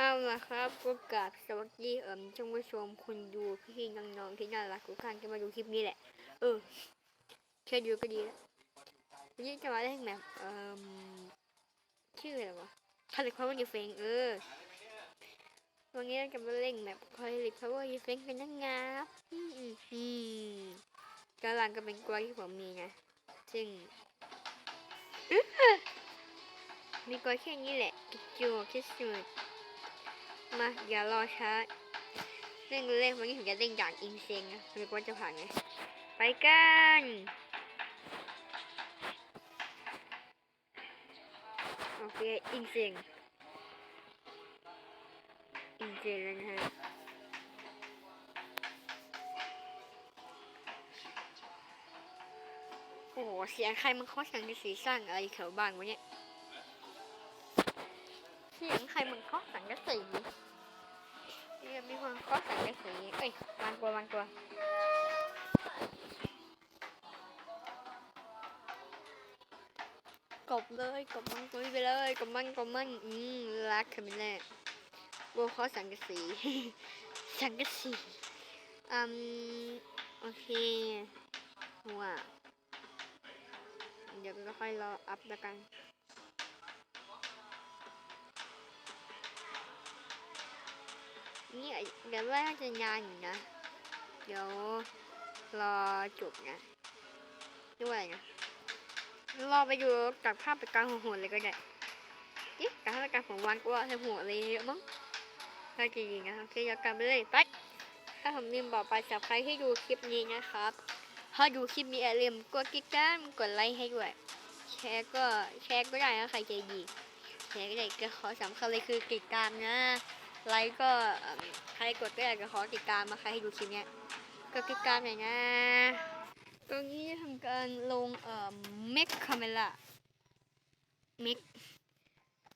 เอาละครับก็กราบสวัสดีเอิมท่านผู้ชมคุณดูพี่ๆน้องๆที่น่ารักทุกท่านที่มาดูคลิปนี้แหละ เออแค่ดูก็ดีแล้ววันนี้จะมาเล่นแบบเอ่มชื่ออะไรวะคาลิคาวดีเฟงเออวันนี้เราจะมาเล่นแบบคาลิคาวดีเฟงกันนะงับอืมอืมกำลังก็เป็นกลัวที่ผมมีนะซึ่งมีกลัวแค่นี้แหละกิจูที่สุด มาอย่ารอช้าเร่งเร่งวันนี้ผมจะเร่งด่านอินเซงนะไม่คว่าจะผ่านไหมไปกันโอเคอินเซงอินเซงแล้วนะฮะโอ้โหเสียงใครมันเคาะสังกสีสร้างอะไรแถวบ้านวะเนี่ย เสียงใครมันเคาะสังกะสีนี่มีคนเคาะสังกะสีเอ้ยวางตัววางตัวกบเลยกบมันตุยไปเลยกบมันกบมันอืมรักคามิเล่บัวเคาะสังกะสีสังกะสีอืมโอเคว่าเดี๋ยวก็ค่อยรออัพแล้วกัน นี่เดี๋ยวว่าน่าจะนานอยู่นะ เดี๋ยวรอจบนะ ด้วยนะ รอไปดูจากภาพไปกลางหัวๆเลยก็ได้เอ๊ะการภาพไปกลางของวันก็ว่าจะหัวเลยเยอะมั้งถ้าจริงนะโอเคอยากกลับไปเลยไปถ้าผมลืมบอกไปสำหรับใครที่ดูคลิปนี้นะครับถ้าดูคลิปนี้อย่าลืมกดติดตามกดไลค์ให้ด้วยแชร์ก็แชร์ก็ได้นะใครใจดีแชร์ก็ได้ก็ขอสำคัญเลยคือติดตามนะ ไลค์ก็ใครกดก็อยากจะขอติดตามมาใครให้ดูคลิปเนี้ยก็ติดตามหน่อยนะตรงนี้ทำการลงเอ่อเมคคาเมล่าเมค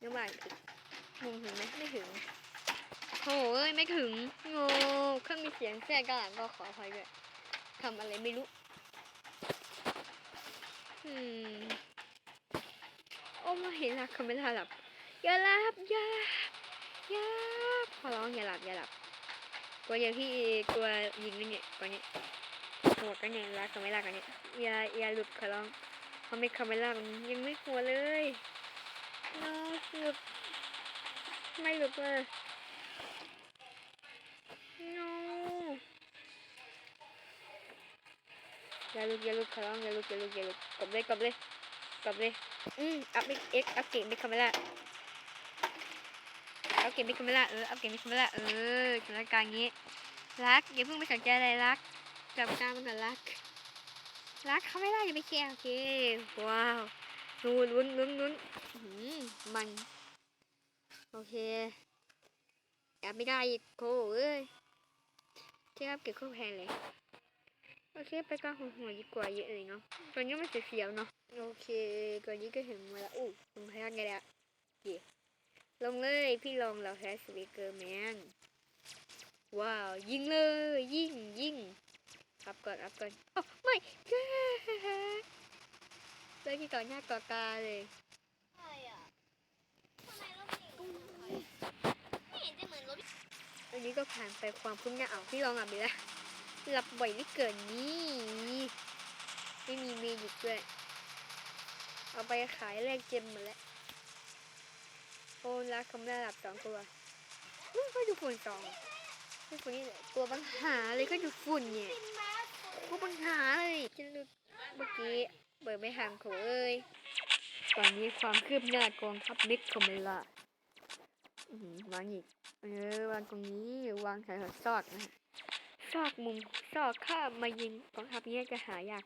นึกว่าผิดงงถึงไหมไม่ถึงโอ้ยไม่ถึงโง่เครื่องมีเสียงแทรกกลางก็ขออภัยด้วยทำอะไรไม่รู้อืมโอ้ม่เห็นละคาเมล่าหลับอย่าหลับอย่าหลับ ย่าขอร้องอย่าหลับอย่าหลับกลัวอย่างที่กลัวยิงนั่นเนี่ยกลัวเนี่ยโหดกันเนี่ยรักกันไม่รักกันเนี่ยอย่าอย่าหลุดขอร้องเขาไม่คาไม่รักยังไม่กลัวเลยน้องหลุดไม่หลุดเลยน้อย่าหลุดอย่าหลุดขอร้องอย่าหลุดอย่าหลุดอย่าลุดกดเลยกดเลยกดเลยอืมอัพเอ็กอัพเกมไม่คาไม่รัก เอาเก็บไมิคาเมล่าเออเอาเก็บไมิคาเมล่าเออสถานการณ์งี้ รักอย่าเพิ่งไปสนใจอะไรรักจับตามันก่อนรัก รักเขาไม่ได้อย่าไปแคร์โอเคว้าวนูนลุ้นลุ้นลุ้นหือมัน โอเคแอบไม่ได้อีกโอ้เอ้ยเทียบเก็บข้าแพงเลยโอเคไปกลางหัวหัวดีกว่าเยอะเลยเนาะตอนนี้มันเสียวๆเนาะโอเคตอนนี้ก็ถึงเวลาอู้ลงพยักไงแล้วเย่ ลงเลยพี่ลงเราแพ้สปีกเกอร์แมนว้าว ยิงเลย ยิงยิงอัพก่อนอัพก่อนโอ้ไม่แกเลยที่ต่อหน้าต่อตาเลยใช่อะทำไมรถไม่เห็นจะเหมือนรถอันนี้ก็ผ่านไปความคุ้นหน้าเอาพี่ลองอะไปละหลับบ่อยไม่เกินนี่ไม่มีเมจิกด้วยเอาไปขายแลกเจมมดแล้ว โอ้รักคำได้หลับสองตัวอุ๊ยก็ดูฝุ่นสองดูฝุ่นนี่แหละตัวปัญหาเลยก็ดูฝุ่นเนี่ยเป็นม้ากูปัญหาเลยฉันรู้เมื่อกี้เบิดไม่ห่างโขเอ้ยตอนนี้ความคืบหน้ากองทัพมิกคอมเมล่าวางอีกเออวางตรงนี้วางใส่หัวซอกนะฮะซอกมุมซอกข้ามมายิงกองทัพนี้จะหายาก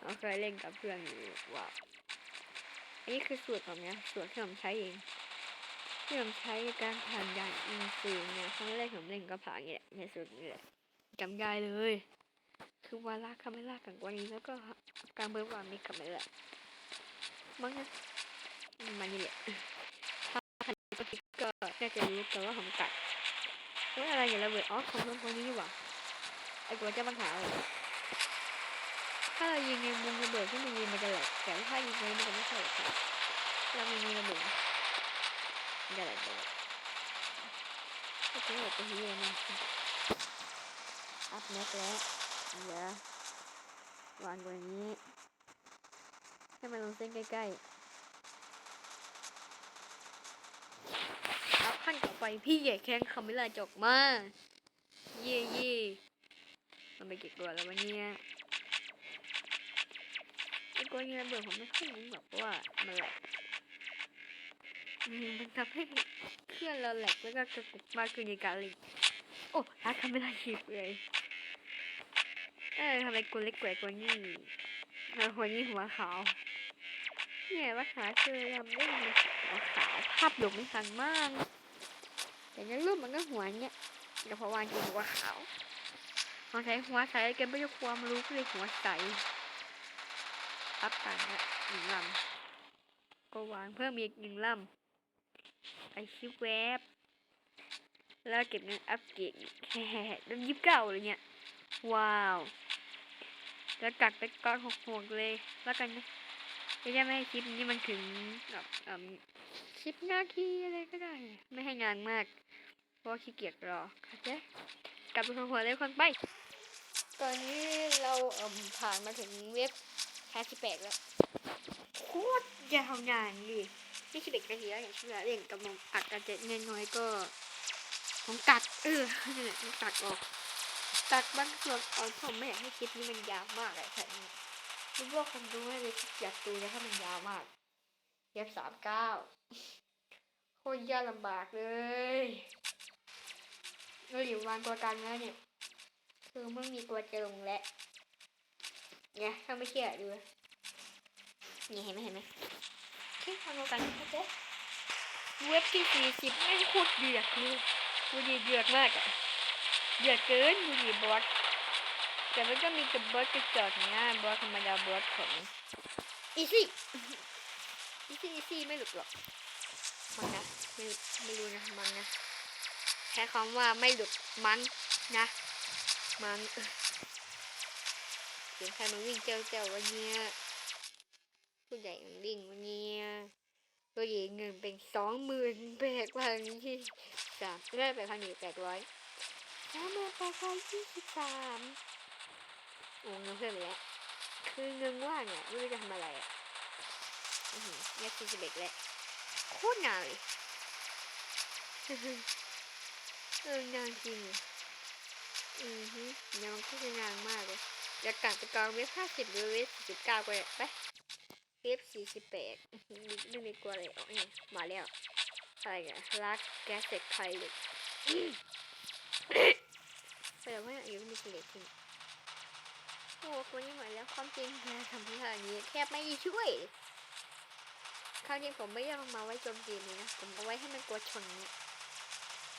เราเคยเล่นกับเพื่อนอยู่ว้าวอันนี้คือสูตรของเนี้ยสูตรที่ผมใช้เอง ที่ผมใช้ในการผ่านด่านอินซีเนี่ยครั้งแรกผมเล่นก็ผ่านนี่แหละในสูตรนี้แหละจำได้เลย คือวาระคาเมล่ากับวันนี้แล้วก็การเบิร์วามีคาเมล่ามั้งนะมันนี่แหละถ้าใครก็คิดก็น่าจะรู้แต่ว่าผมกัดเฮ้ยอะไรอย่างระเบิดอ๋อของมันคนนี้ว่าไอ้ตัวเจ้าปัญหาเลยถ้าเรายิงในมุมระเบิดที่มันยิงมันจะแหลกแต่ถ้ายิงในมันจะไม่ใช่หรอกเรามีมีระเบิด มันจะแหลกไปเลยก็จะเหลือตัวนี้นะอัพแล้วเหลือวางไว้นี้ ให้มันลงเส้นใกล้ๆอัพขั้นต่อไปพี่ใหญ่แข้งคาเมล่าจกมา เย่เย่มันไปเก็บตัวแล้ววันนี้ไอ้ตัวนี้ระเบิดผมไม่ค่อยรู้หรอกว่ามันแหลก มันทำให้เครื่องเราแหลกแล้วก็กระตุกมากขึ้นในการเลิโอ้รักคาเมล่าชิบเลยเออทำไมกูเล็กกว่าตัวนี้เออคนนี้หัวขาวเนี่ยว่าขาเธอทำได้ไหมหัวขาวภาพดกไม่ทันมากแต่ในรูปมันก็หัวเนี่ยเดี๋ยวพอวางจริงหัวขาวพอใช้หัวใสแกไม่ได้ความรู้เลยหัวใสอัพต่างละหนึ่งลำก็วางเพิ่มอีกหนึ่งลำ ไปชิปแวบแล้วเก็บเงินอัพเกรดอีกแฮ่ๆแล้วยิบเก้าเลยเนี่ยว้าว แล้วกัดไปก้อนหกหกเลย แล้วกันนะจะได้ไม่ให้คลิปนี้มันถึงแบบอืมสิบนาทีอะไรก็ได้ ไม่ให้นานมาก เพราะว่าขี้เกียจรอเข้าใจกลับไปหัวเลยคนไป ตอนนี้เราเอ่มผ่านมาถึงเว็บแฮชแปดแล้ว โคตรยาวนานดิ นี่คือเด็กนาทีแล้วอย่างเชื่อเล่นกับมอัดกระเจ็ดน้อยๆก็ของกัดเออนั่นแหละมันกัดออก ตัดบางส่วนออกผมไม่อยากให้คลิปนี้มันยาวมากเลยค่ะนี่ไม่ว่าคนดูไม่เลยอยากดูนะถ้ามันยาวมากเย็บสามเก้าโคตรยากลำบากเลยเราอยู่วางตัวกันแล้วเนี่ย คือไม่มีตัวจะลงและเนี่ยถ้าไม่เชื่อดูนี่เห็นไหมเห็นไหม แค่ทำตัวกันเข้าใจเว็บที่สี่สิบไม่งโคตรเดือดเลยดูดีเดือดมากอะเดือดเกินดูดิบอสแต่มันก็มีกับบอสกระจอกเนี้ยบอสธรรมดาบอสของอีซี่อีซี่อีซี่ไม่หลุดหรอกมังนะไม่หลุดไม่รู้นะมังนะใช้คำว่าไม่หลุดมังนะมังเออเสียงใครมันวิ่งเจ้าเจ้าวันเนี้ย ผู้ใหญ่มันวิ่งวันเนี้ยตัวหญ่เงินเป็นสองหมื่นแปดพันที่สามได้แปดพันอยู่งแปดร้อยสามหมื่นแปดพันยี่สิบสามโอ้เงินเพิ่มแล้วคือเงินว่างเนี่ยไม่รู้จะทำอะไรอะอือหือเนี่ยสี่สิบเอ็ดแล้วโคตรนานเลยเออนานจริงอือฮึเนี่ยมันก็จะนานมากเลยอยากกัดไปกองเว็บห้าสิบหรือเว็บสี่สิบเก้าก็ได้ไป เว็บสี่สิบแปดไม่มีกลัวอะไรอ๋อนี่ยมาแล้วอะไรกันรักแก๊สเสกไทยเลยแสดงว่าอยู่มีเล็กจริงโอ้คนนี้หมดแล้วความจริงนะทำให้ทางนี้แทบไม่ช่วยคราวนี้ผมไม่ได้เอามาไว้โจมตีเลยนะ ผมเอาไว้ให้มันกลัวชนนี่ย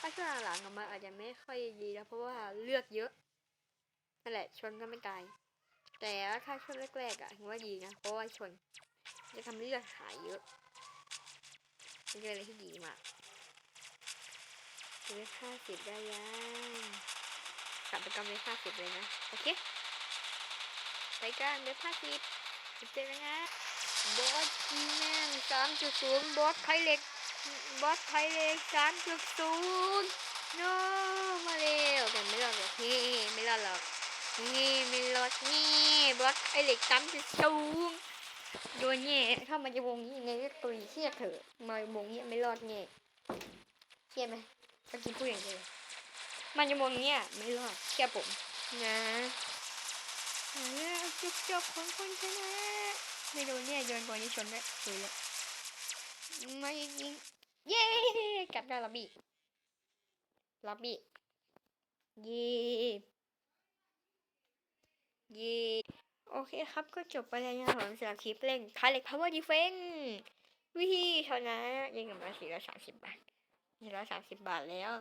ถ้าช่วงหลังออกมาอาจจะไม่ค่อยดีแล้วเพราะว่าเลือดเยอะนั่นแหละชนก็ไม่ตาย แต่ถ้าช่วงแรกๆอะถือว่าดีนะเพราะว่าชน จะทำเลือดหายเยอะเป็นอะไรที่ดีมากเลือดห้าสิบได้ยังกลับไปกำเลยห้าสิบเลยนะ โอเค ไปกันเดี๋ยวห้าสิบเจอกันนะบอสจีแมนสามจุดศูนย์บอสไพเล็กบอสไพเล็กสามจุดศูนย์โนมาเร็วแต่ไม่รอดหรอกเฮ้ไม่รอดหรอกเฮ้ไม่รอดนี่บอสไพเล็กสามจุดศูนย์ โดนเนี่ยถ้ามันจะวงนี้ไงก็ตุยเชี่ยเถอะมาวงนี้ไม่รอดเนี่ยเชี่ยไหมตะกี้พูดอย่างเดียวมันจะมองเนี้ยไม่รอดเชื่อผม นะแล้วจุกจบของคนชนะไม่โดนเนี่ยโยนก่อนนี้ชนด้วยสวยเลยมายิงยิงเย้กลับได้ล็อบบี้ล็อบบี้เย้เย้ โอเคครับก็จบไปแล้วนะครับสำหรับคลิปเล่นคาเล็กพาวเวอร์ดีเฟนวิธีชนะยิงกับมาสี่ร้อยสามสิบบาทสี่ร้อยสามสิบบาทแล้ว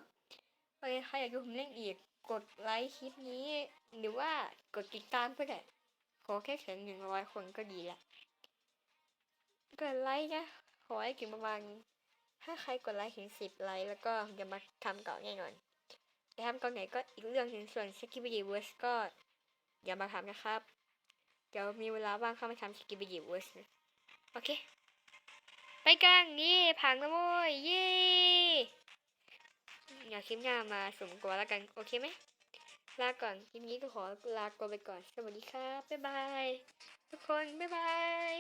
โอเคใครอยากดูผมเล่นอีกกดไลค์คลิปนี้ หรือว่ากดติดตามก็ได้ขอแค่ถึงหนึ่งร้อยคนก็ดีละกดไลค์นะขอให้ถึงประมาณถ้าใครกดไลค์ถึงสิบไลค์แล้วก็จะมาทำก่อนแน่นอนแต่ทำก่อนไหนก็อีกเรื่องหนึ่งส่วนสกิป i ีเวิร์สก็อย่ามาทำนะครับ เดี๋ยวมีเวลาว่างเข้ามาทำสกิป i ีเวิร์สโอเค ไปกันนี่ผ่านแล้วโว้ยเย้อยากคลิปหน้ามาสมกว่าแล้วกัน โอเคไหมลาก่อนคลิปนี้ก็ขอลาก่อนไปก่อน สวัสดีครับ บ๊ายบาย ทุกคน บ๊ายบาย